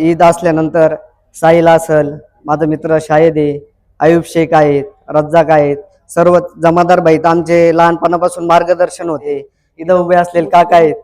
ईद असल्यानंतर साहिल असल माझा मित्र शाहिद आहे आयुब शेख आहेत रज्जाक आहेत सर्व जमादार भाईत आमचे लहानपणापासून मार्गदर्शन होते. इथं उभे असलेले काका आहेत.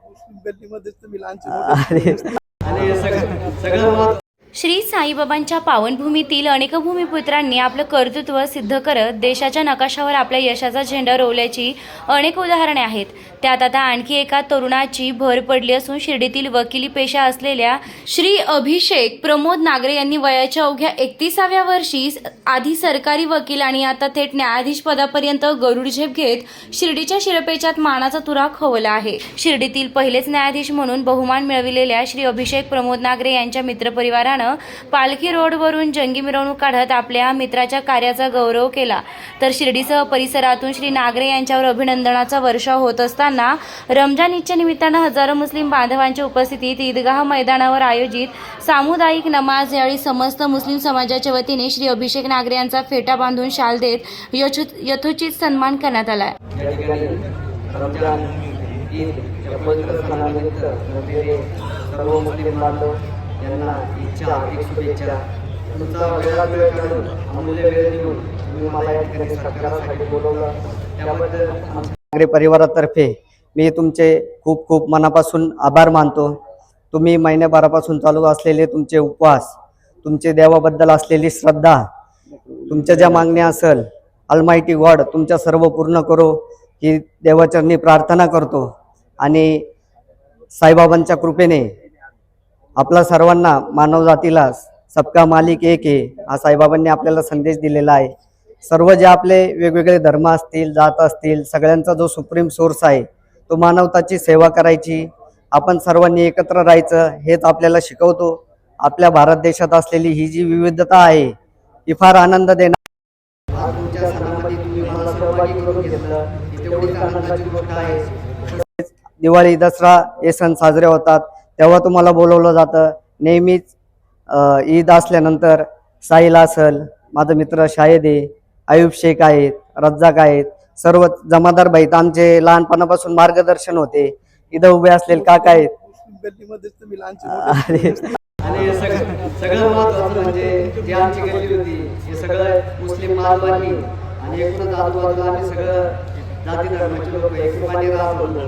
आणि सगळं श्री साईबाबांच्या पावनभूमीतील अनेक भूमिपुत्रांनी आपलं कर्तृत्व सिद्ध करत देशाच्या नकाशावर आपल्या यशाचा झेंडा रोवल्याची अनेक उदाहरणे आहेत. त्यात आता आणखी एका तरुणाची भर पडली असून शिर्डीतील वकिली पेशा असलेल्या श्री अभिषेक प्रमोद नागरे यांनी वयाच्या अवघ्या एकतीसाव्या वर्षी आधी सरकारी वकील आणि आता थेट न्यायाधीश पदापर्यंत गरुड झेप घेत शिर्डीच्या शिरपेच्यात मानाचा तुरा खवला आहे. शिर्डीतील पहिलेच न्यायाधीश म्हणून बहुमान मिळविलेल्या श्री अभिषेक प्रमोद नागरे यांच्या मित्रपरिवारानं पालखी रोडवरून जंगी मिरवणूक काढत आपल्या मित्राच्या कार्याचा गौरव केला. तर शिर्डीसह परिसरातून श्री नागरे यांच्यावर अभिनंदनाचा वर्षाव होत असताना रमजान ईदच्या निमित्तानं हजारो मुस्लिम बांधवांच्या उपस्थितीत ईदगाह मैदानावर आयोजित सामुदायिक नमाज यावेळी समस्त मुस्लिम समाजाच्या वतीने श्री अभिषेक नागरे यांचा फेटा बांधून शाल देत यथोचित सन्मान करण्यात आला. पवित्र सणानिमित्त सर्व मुस्लिम बांधव यांना इच्छा अधिक शुभेच्छा. तुमचा वेळा वेळ काढून अमूल्य वेळ देऊन तुम्ही मला या ठिकाणी सत्कारासाठी बोलवलं. त्याबद्दल नागरे परिवारातर्फे मी तुमचे खूप खूप मनापासून आभार मानतो. तुम्ही महिन्याभरापासून चालू असलेले तुमचे उपवास तुमचे देवाबद्दल असलेली श्रद्धा तुमच्या ज्या मागण्या असेल अलमायटी गॉड तुमच्या सर्व पूर्ण करो ही देवाचरणी प्रार्थना करतो. आणि साईबाबांच्या कृपेने आपला सर्वांना मानवजातीला सबका मालिक एक आहे हा साईबाबांनी आपल्याला संदेश दिलेला आहे. सर्व जे आपले वेगवेगळे धर्म असतील जात असतील सगळ्यांचा जो सुप्रीम सोर्स आहे तो मानवताची सेवा करायची आपण सर्वांनी एकत्र राहायचं हेच आपल्याला शिकवतो. आपल्या भारत देशात असलेली ही जी विविधता आहे ही फार आनंद देणार दिवाळी दसरा हे सण साजरे होतात. तेव्हा तुम्हाला बोलवलं जातं. नेहमीच ईद असल्यानंतर साहिल असल माझा मित्र शाहिद आहे आयुब शेख आहेत रज्जाक आहेत सर्व जमादार भाईत आमचे लहानपणापासून मार्गदर्शन होते. इथं उभे असलेले काका आहेत. गल्लीमध्येच तुम्ही लहानचे अरे. आणि सगळं महत्वाचं म्हणजे जी आमची गल्ली होती हे सगळं मुस्लिम बांधवांनी आणि एकूणच आजूबाजूला आम्ही सगळं जाती धर्माचे लोक एकोपाने राहत होतो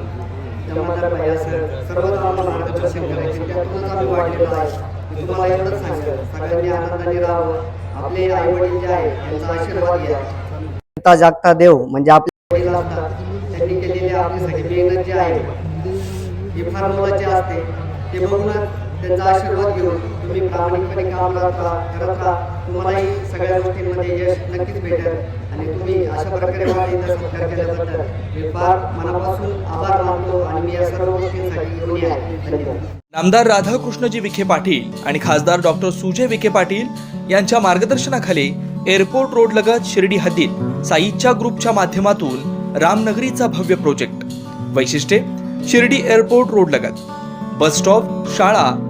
जमादार भाई असं सर्वच आम्हाला त्यातूनच आम्ही वाढलेलो आहे तुम्हाला एवढंच सगळ्यांनी आनंदाने राहावं आपले आई वडील जे आहे त्यांचा आशीर्वाद घ्या जागता देव म्हणजे आपले वडील असतात त्यांनी केलेली आपली सगळी मेहनत जी आहे ही फार मोलाची असते. ते बघूनच त्यांचा आशीर्वाद घेऊन तुम्ही प्रामाणिकपणे काम करत राहा करत राहा तुम्हालाही सगळ्या गोष्टींमध्ये यश नक्कीच भेटेल. आणि तुम्ही अशा प्रकारे मला इथं सत्कार केल्याबद्दल मी फार मनापासून आभार मानतो आणि मी या सर्व गोष्टींसाठी ऋणी आहे. धन्यवाद. नामदार राधाकृष्णजी विखे पाटील आणि खासदार डॉक्टर सुजय विखे पाटील यांच्या मार्गदर्शनाखाली एअरपोर्ट रोड लगत शिर्डी हद्दीत साईच्या ग्रुपच्या माध्यमातून रामनगरीचा भव्य प्रोजेक्ट. वैशिष्ट्ये शिर्डी एअरपोर्ट रोड लगत. बस स्टॉप शाळा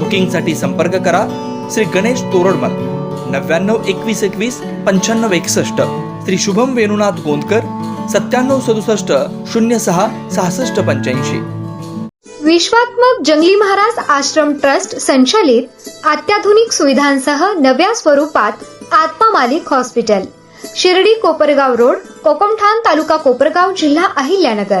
बुकिंगसाठी संपर्क करा. श्री गणेश तोरडमल नव्याण्णव एकवीस एकवीस पंच्याण्णव एकसष्ट. श्री शुभम वेणुनाथ गोंदकर सत्त्याण्णव सदुसष्ट शून्य सहा सहासष्ट पंच्याऐंशी. विश्वात्मक जंगली महाराज आश्रम ट्रस्ट संचालित अत्याधुनिक सुविधांसह नव्या स्वरूपात आत्मा मालिक हॉस्पिटल. शिर्डी कोपरगाव रोड कोकमठाण तालुका कोपरगाव जिल्हा अहिल्यानगर.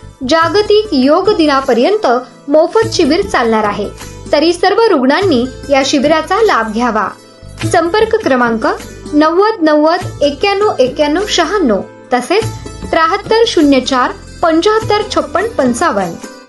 जागतिक योग दिनापर्यंत मोफत शिबिर चालणार आहे. तरी सर्व रुग्णांनी या शिबिराचा लाभ घ्यावा. संपर्क क्रमांक नव्वद नव्वद एक्क्याण्णव एक्क्याण्णव शहाण्णव तसेच त्र्याहत्तर शून्य चार पंच्याहत्तर छप्पन पंचावन्न.